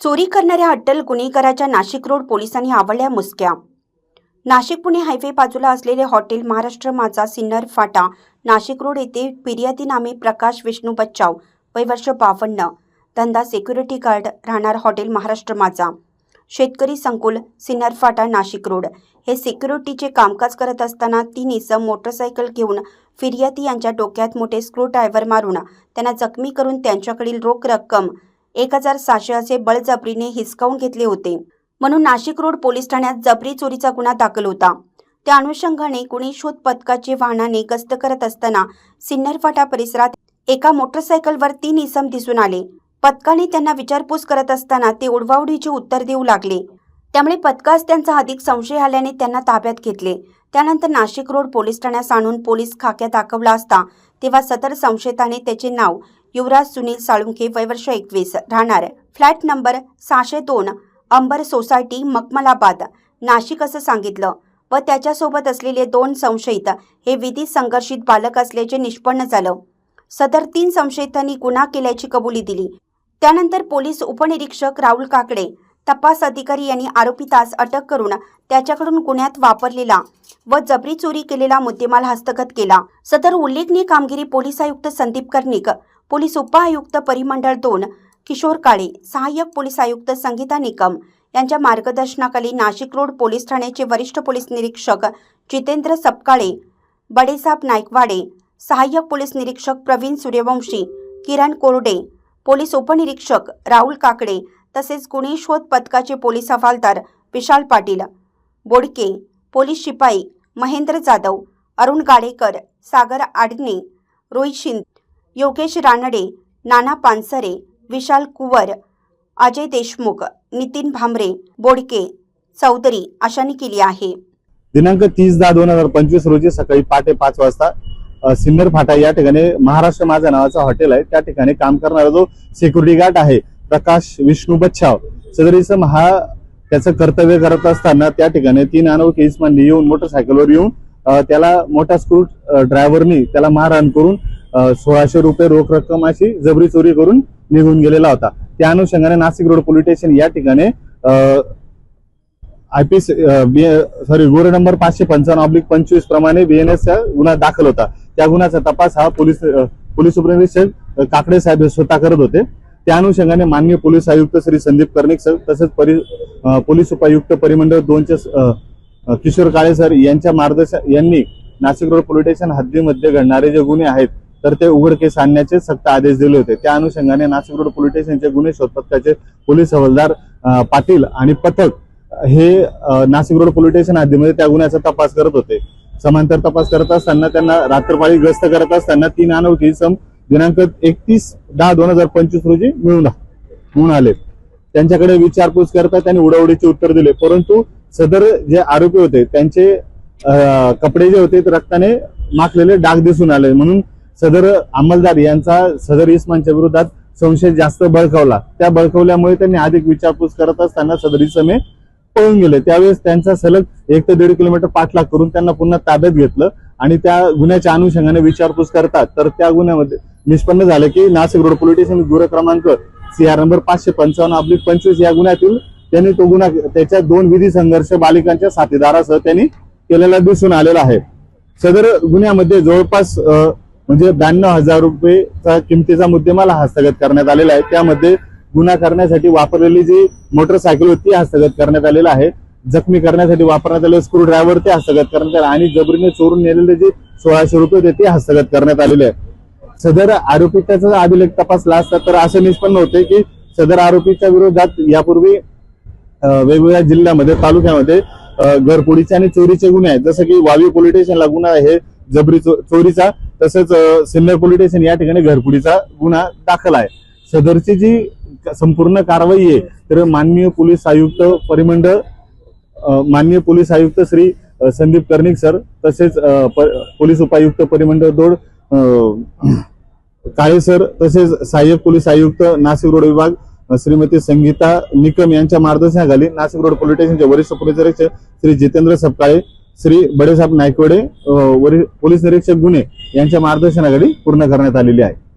चोरी करणाऱ्या अट्टल गुन्हेगाराच्या नाशिक रोड पोलिसांनी आवडल्या मुसक्या. नाशिक पुणे हायवे बाजूला असलेले हॉटेल महाराष्ट्र माझा सिन्नर फाटा नाशिक रोड येथे फिर्यादी नामे प्रकाश विष्णू बच्चाव वय वर्ष बावन्न धंदा सिक्युरिटी गार्ड राहणार हॉटेल महाराष्ट्र माझा. शेतकरी संकुल सिन्नर फाटा नाशिक रोड. हे सिक्युरिटीचे कामकाज करत असताना तीन इसम मोटरसायकल घेऊन फिर्यादी यांच्या डोक्यात मोठे स्क्रू ड्रायव्हर मारून त्यांना जखमी करून त्यांच्याकडील रोख रक्कम एक हजार सहाशे असे बळजबरीने हिसकावून घेतले होते. म्हणून नाशिक रोड पोलीस ठाण्यात जबरी चोरीचा गुन्हा दाखल होता. त्या अनुषंगाने गुन्हे शोध पथकाचे वाहनाने गस्त करत असताना सिन्नरफाटा परिसरात एका मोटरसायकलवर तीन इसम दिसून आले. पथकाने त्यांना विचारपूस करत असताना ते उडवाउडीचे उत्तर देऊ लागले. त्यामुळे पथकास त्यांचा अधिक संशय आल्याने त्यांना ताब्यात घेतले. त्यानंतर नाशिक रोड पोलीस ठाण्यास आणून पोलीस खाक्यात दाखवला असता तेव्हा सदर संशयिताने त्याचे नाव युवराज सुनील साळुंखे वयवर्ष एकवीस. राहणार फ्लॅट नंबर सहाशे दोन अंबर सोसायटी मकमलाबाद नाशिक असं सांगितलं. व त्याच्यासोबत असलेले दोन संशयित. हे विधी संघर्षित बालक असल्याचे निष्पन्न झालं. सदर तीन संशयितांनी गुन्हा केल्याची कबुली दिली. त्यानंतर पोलीस उपनिरीक्षक राहुल काकडे तपास अधिकारी यांनी आरोपितास अटक करून त्याच्याकडून गुन्ह्यात वापरलेला व जबरी चोरी केलेला मुद्देमाल हस्तगत केला. सदर उल्लेखनीय कामगिरी पोलीस आयुक्त संदीप कर्णिक पोलीस उपआयुक्त परिमंडळ दोन किशोर काळे सहाय्यक पोलीस आयुक्त संगीता निकम यांच्या मार्गदर्शनाखाली नाशिक रोड पोलीस ठाण्याचे वरिष्ठ पोलीस निरीक्षक जितेंद्र सपकाळे बडेसाब नायकवाडे सहाय्यक पोलीस निरीक्षक प्रवीण सूर्यवंशी किरण कोरडे पोलीस उपनिरीक्षक राहुल काकडे तसेच गुन्हे शोध पथकाचे पोलीस हवालदार विशाल पाटील बोडके पोलीस शिपाई महेंद्र जाधव अरुण गाडेकर सागर आडणे रोहित शिंद योगेश रानडे नाना पानसरे विशाल कुवर अजय देशमुख नितीन भामरे बोडके चौधरी अशांनी केली आहे. दिनांक तीस दहा दोन हजार पंचवीस रोजी सकाळी पहाटे पाच वाजता सिन्नर फाटा या ठिकाणी महाराष्ट्र माझा नावाचं हॉटेल आहे. त्या ठिकाणी काम करणारा जो सिक्युरिटी गार्ड आहे प्रकाश विष्णू बच्छाव. सदरीसम हा त्याचं कर्तव्य करत असताना त्या ठिकाणी तीन अनोळखी इसमांनी येऊन मोटरसायकलवर येऊन त्याला मोठा स्क्रू ड्रायव्हरनी त्याला मारहाण करून सोळाशे रुपये रोख रक्कम अशी जबरी चोरी करून निघून गेलेला होता. त्या अनुषंगाने नाशिक रोड पोलीस स्टेशन या ठिकाणी आयपीएस सॉरी गुन्हा नंबर पाचशे पंचावन्न ऑब्लिक पंचवीस प्रमाणे बीएनएस गुन्हा दाखल होता. त्या गुन्ह्याचा तपास हा पोलीस पोलीस उपनिरीक्षक काकडे साहेब स्वतः करत होते. त्या अनुषंगाने माननीय पोलीस आयुक्त श्री संदीप कर्णिक सर तसेच परि पोलीस उपायुक्त परिमंडळ दोनचे किशोर काळे सर यांच्या मार्गदर्शन यांनी नाशिक रोड पोलीस स्टेशन हद्दीमध्ये घडणारे जे गुन्हे आहेत तर ते उघडकीस आणण्याचे सक्त आदेश दिले होते. त्या अनुषंगाने नाशिक रोड पोलीस स्टेशनचे गुन्हे शोध पथकाचे पोलीस हवालदार पाटील आणि पथक हे नाशिक रोड पोलीस स्टेशन हद्दीमध्ये त्या गुन्ह्याचा तपास करत होते. समांतर तपास करत असताना त्यांना रात्रपाळी गस्त करत असताना तीन अनोळखी सम दिनांक एकतीस दहा दोन हजार पंचवीस रोजी मिळून म्हणून आले. त्यांच्याकडे विचारपूस करता त्यांनी उडावडीचे उत्तर दिले. परंतु सदर जे आरोपी होते त्यांचे कपडे जे होते ते रक्ताने माखलेले डाग दिसून आले. म्हणून सदर अंमलदार यांचा सदर इस्मानच्या विरोधात संशय जास्त बळकावला. त्या बळकवल्यामुळे त्यांनी अधिक विचारपूस करत असताना सदर इसमे पळून गेले. त्यावेळेस त्यांचा सलग एक ते दीड किलोमीटर पाठलाग करून त्यांना पुन्हा ताब्यात घेतलं आणि त्या गुन्ह्याच्या अनुषंगाने विचारपूस करतात. तर त्या गुन्ह्यामध्ये निष्पन्न झालं की नाशिक रोड पोलीस स्टेशन गुन्हा क्रमांक सीआर नंबर पाचशे पंचावन्न आपली पंचवीस या गुन्ह्यातील त्यांनी तो गुन्हा त्याच्या दोन विधी संघर्ष बालिकांच्या साथीदारासह त्यांनी केलेला दिसून आलेला आहे. सदर गुन्ह्यामध्ये जवळपास म्हणजे ब्याण्णव हजार रुपयेचा किमतीचा मुद्देमाल हस्तगत करण्यात आलेला आहे. त्यामध्ये गुन्हा करण्यासाठी वापरलेली जी मोटरसायकल होती ती हस्तगत करण्यात आलेला आहे. जखमी करण्यासाठी वापरण्यात आलेले स्क्रू ड्रायव्हर ते हस्तगत करण्यात आले आणि जबरीने चोरून नेलेले जे सोळाशे रुपये होते ते हस्तगत करण्यात आलेले आहे. सदर आरोपीचा अभिलेख तपासला असता तर असं निष्पन्न होते की सदर आरोपीच्या विरोधात यापूर्वी वेगवेगळ्या जिल्ह्यामध्ये तालुक्यामध्ये घरपोडीचे आणि चोरीचे गुन्हे आहेत. जसं की वावी पोलीस स्टेशनला गुन्हा आहे जबरी चो- चोरीचा तसंच सिन्नर पोलीस स्टेशन या ठिकाणी घरपुडीचा गुन्हा दाखल आहे. सदरची जी संपूर्ण कारवाई आहे तर माननीय पोलीस आयुक्त परिमंडळ माननीय पोलीस आयुक्त श्री संदीप कर्णिक सर तसेच पोलीस उपायुक्त परिमंडळ दोड काळे सर तसेच सहाय्यक पोलीस आयुक्त नाशिक रोड विभाग श्रीमती संगीता निकम यांच्या मार्गदर्शनाखाली नाशिक रोड पोलीस स्टेशनचे वरिष्ठ पोलीस निरीक्षक श्री जितेंद्र सपकाळे श्री बडेसाहेब नायकवडे अ, पोलीस निरीक्षक गुन्हे यांच्या मार्गदर्शनाखाली पूर्ण करण्यात आलेली आहे.